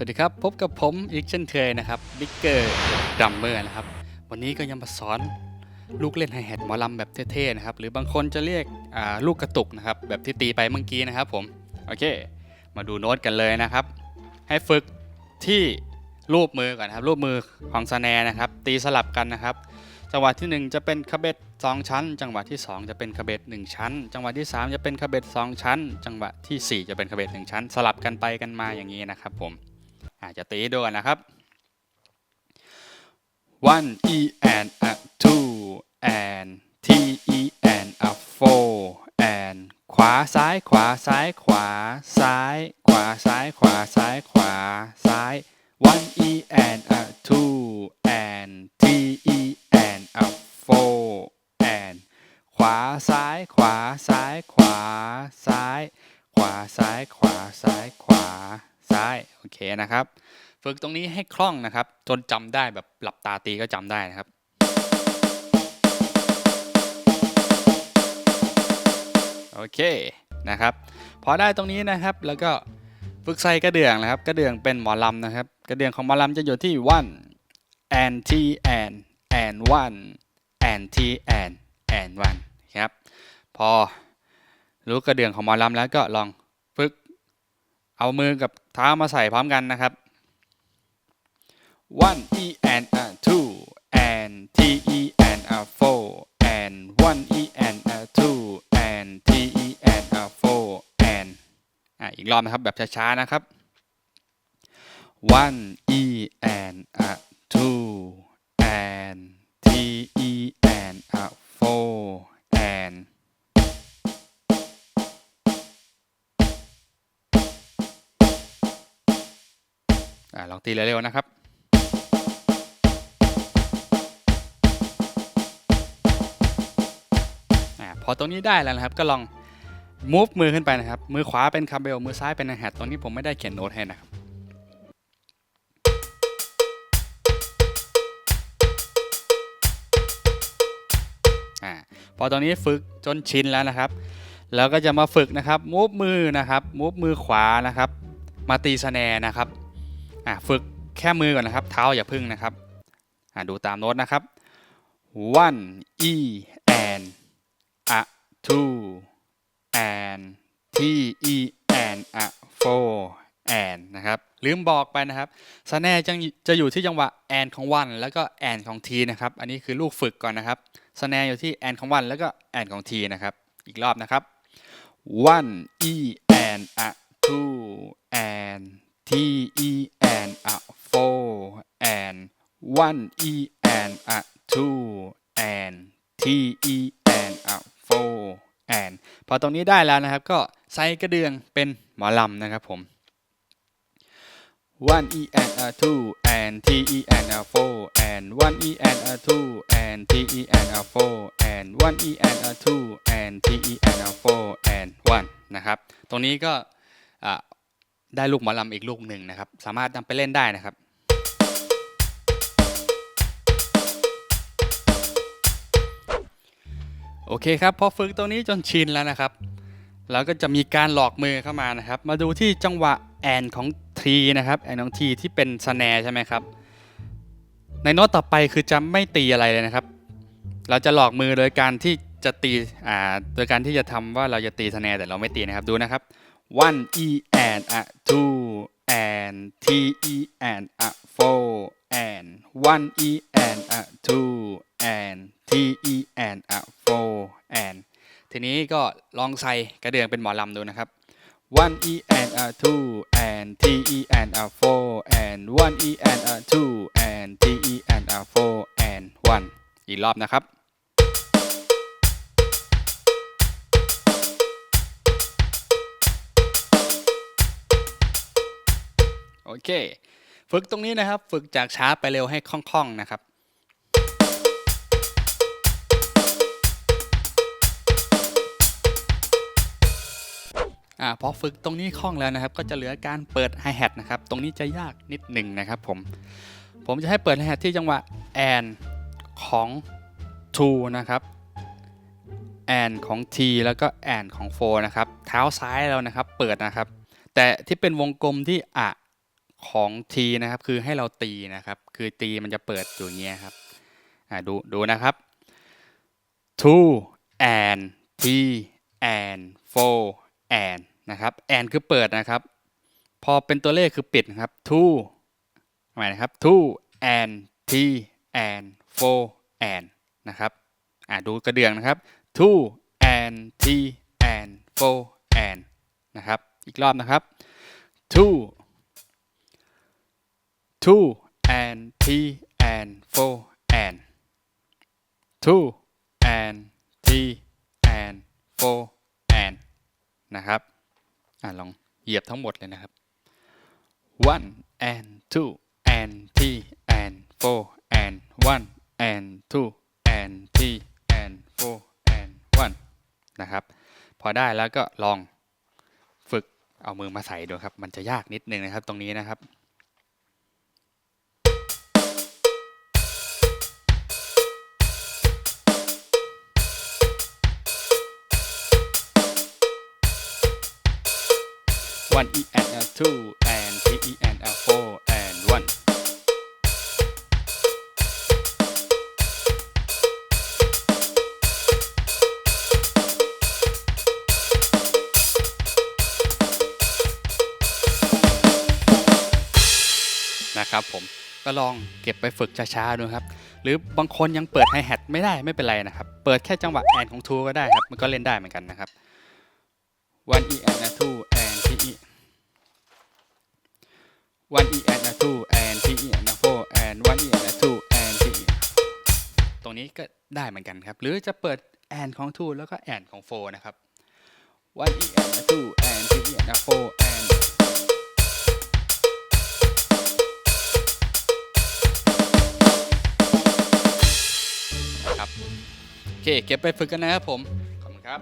สวัสดีครับ พบกับผมอีกเช่นเคยนะครับบิ๊กเกอร์ดัมเมอร์นะครับ วันนี้ก็ยังมาสอนลูกเล่นไฮแฮทหมอลำแบบเท่ๆนะครับ หรือบางคนจะเรียกลูกกระตุกนะครับ แบบที่ตีไปเมื่อกี้นะครับผม โอเค มาดูโน้ตกันเลยนะครับ ให้ฝึกที่รูปมือก่อนครับ รูปมือของสแนร์นะครับ ตีสลับกันนะครับ จังหวะที่ 1 จะเป็นคาเบต2ชั้น จังหวะที่ 2 จะเป็นคาเบต1ชั้น จังหวะที่ 3 จะเป็นคาเบต2ชั้น จังหวะที่ 4 จะเป็นคาเบต1ชั้น สลับกันไปกันมาอย่างนี้นะครับผม อาจจะตีด้วยกันนะครับ one e and a two and t e and a four and ขวาซ้ายขวาซ้ายขวาซ้าย ขวาซ้ายขวาซ้ายขวาซ้าย one e and a two and t e and a four and ขวาซ้ายขวาซ้ายขวาซ้าย ขวาซ้ายขวาซ้ายขวา ซ้ายโอเคนะครับ ฝึกตรงนี้ให้คล่องนะครับ จนจำได้แบบหลับตาตีก็จำได้นะครับโอเคนะครับ พอได้ตรงนี้นะครับแล้วก็ฝึกใส่กระเดื่องนะครับ กระเดื่องเป็นหมอลำนะครับ กระเดื่องของหมอลำจะอยู่ที่ one and t and and one and t and and one ครับ พอรู้กระเดื่องของหมอลำแล้วก็ลอง เอามือกับเท้ามาใส่พร้อมกันนะครับ one e and a two and t e and a four and one e and a two and t e and a four and อะอีกรอบนะครับแบบช้าๆนะครับ one e and a two and t องตีเร็วๆนะครับอ่าพอตรงนี้ได้แล้วนะครับ ก็ลอง move มือขึ้นไปนะครับ มือขวาเป็นคาเบล มือซ้ายเป็นแฮตตรงนี้ผมไม่ได้เขียนโน้ตให้นะครับอ่าพอตรงนี้ฝึกจนชินแล้วนะครับ แล้วก็จะมาฝึกนะครับ move มือนะครับ move มือขวานะครับ มาตีสแนนะครับ อ่าฝึกแค่มือก่อนนะครับ เท้าอย่าพึ่งนะครับอ่าดูตามโน้ตนะครับ one e and a two and t e and a four and นะครับลืมบอกไปนะครับสแนร์จะจะอยู่ที่จังหวะ and ของ one แล้วก็ and ของ t นะครับ อันนี้คือลูกฝึกก่อนนะครับสแนร์อยู่ที่ and ของ one แล้วก็ and ของ t นะครับ อีกรอบนะครับ one e and a two and t e and a four and one e and a two and t e and a four and พอตรงนี้ได้แล้วนะครับ ก็ใส่กระเดื่องเป็นหมอลำนะครับผม one e and a two and t e and a four and one e and a two and t e and a four and one e and a two and t e and a four and one นะครับ ตรงนี้ก็อะ ได้ลูกหมอลำอีกลูกหนึ่งนะครับ สามารถนำไปเล่นได้นะครับโอเคครับพอฝึกตรงนี้จนชินแล้วนะครับแล้วก็จะมีการหลอกมือเข้ามานะครับ มาดูที่จังหวะแอนของทีนะครับแอนของทีที่เป็นสแนร์ใช่ไหมครับ ในโน้ตต่อไปคือจะไม่ตีอะไรเลยนะครับ เราจะหลอกมือโดยการที่จะตีอ่าโดยการที่จะทำว่าเราจะตีสแนร์แต่เราไม่ตีนะครับดูนะครับ one e and a two and t e and a four and one e and a two and t e and a four and ทีนี้ก็ลองใส่กระเดื่องเป็นหมอลำดูนะครับ one e and a two and t e and a four and one e and a two and t e and a four and one อีกรอบนะครับ โอเค ฝึกตรงนี้นะครับ ฝึกจากช้าไปเร็วให้คล่อง ๆ นะครับอ่าพอฝึกตรงนี้คล่องแล้วนะครับ ก็จะเหลือการเปิดไฮแฮทนะครับ ตรงนี้จะยากนิดหนึ่งนะครับผม ผมจะให้เปิดไฮแฮทที่จังหวะแอนของ to นะครับแอนของ t แล้วก็แอนของ four นะครับ เท้าซ้ายเรานะครับ เปิดนะครับ แต่ที่เป็นวงกลมที่อะ ของ T นะครับ คือให้เราตีนะครับ คือตีมันจะเปิดอยู่างเงี้ยครับอ่าดูดูนะครับ two and t and four and นะครับ and คือเปิดนะครับ พอเป็นตัวเลขคือปิดครับ two หมายนะครับ two and t and four and นะครับอ่าดูกระเดื่องนะครับ two and t and four and นะครับ อีกรอบนะครับ two two and t and four and two and t and four and นะครับอ่าลองเหยียบทั้งหมดเลยนะครับ one and two and t and four and one and two and t and four and one นะครับ พอได้แล้วก็ลองฝึกเอามือมาใส่ดูครับ มันจะยากนิดนึงนะครับตรงนี้นะครับ one e and a two and t e and a four and one นะครับผมก็ลองเก็บไปฝึกช้าๆดูครับ หรือบางคนยังเปิดไฮแฮทไม่ได้ไม่เป็นไรนะครับ เปิดแค่จังหวะแอนของทูก็ได้ครับ มันก็เล่นได้เหมือนกันนะครับ one e and two one e and a two and three and a four and one e and a two and three ตรงนี้ก็ได้เหมือนกันครับ หรือจะเปิดแอนของ two แล้วก็แอนของ four นะครับ one e and a two and three and a four and ครับ โอเค เก็บไปฝึกกันนะครับผม ขอบคุณครับ